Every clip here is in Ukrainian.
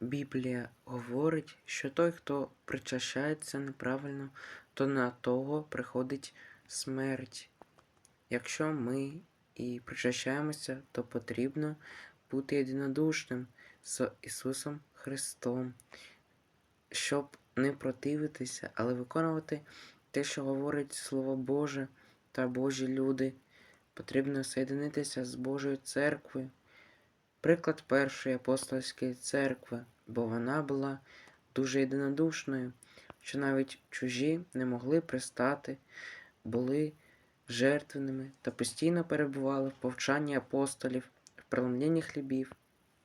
Біблія говорить, що той, хто причащається неправильно, то на того приходить смерть. Якщо ми і причащаємося, то потрібно бути єдинодушним з Ісусом Христом, щоб не противитися, але виконувати те, що говорить Слово Боже та Божі люди. Потрібно соєдинитися з Божою церквою. Приклад першої апостольської церкви, бо вона була дуже єдинодушною, що навіть чужі не могли пристати, були жертвеними та постійно перебували в повчанні апостолів, в преломленні хлібів,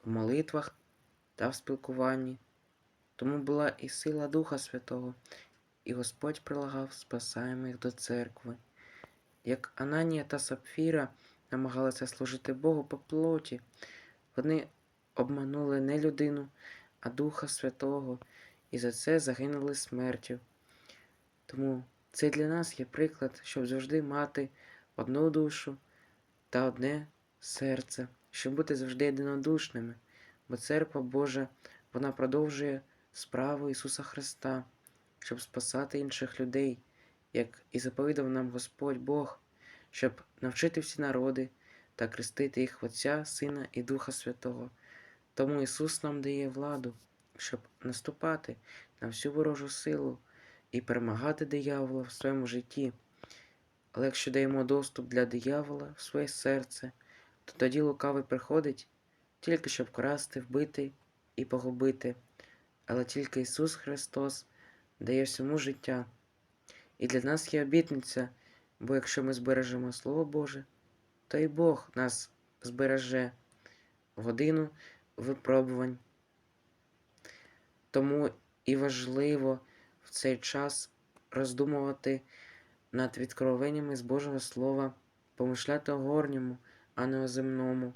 в молитвах та в спілкуванні. Тому була і сила Духа Святого, і Господь прилагав спасаємих до церкви. Як Ананія та Сапфіра намагалися служити Богу по плоті, вони обманули не людину, а Духа Святого, і за це загинули смертю. Тому це для нас є приклад, щоб завжди мати одну душу та одне серце, щоб бути завжди єдинодушними, бо церква Божа вона продовжує справу Ісуса Христа, щоб спасати інших людей, як і заповідав нам Господь Бог, щоб навчити всі народи та крестити їх в Отця, Сина і Духа Святого. Тому Ісус нам дає владу, щоб наступати на всю ворожу силу і перемагати диявола в своєму житті. Але якщо даємо доступ для диявола в своє серце, то тоді лукавий приходить тільки щоб красти, вбити і погубити. Але тільки Ісус Христос дає всьому життя. І для нас є обітниця, бо якщо ми збережемо Слово Боже, то і Бог нас збереже годину випробувань. Тому і важливо в цей час роздумувати над відкровеннями з Божого Слова, помишляти о горньому, а не о земному.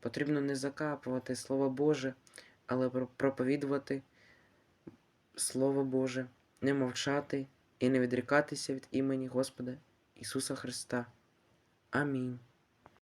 Потрібно не закапувати Слово Боже, але проповідувати Слово Боже, не мовчати і не відрікатися від імені Господа Ісуса Христа. Амінь.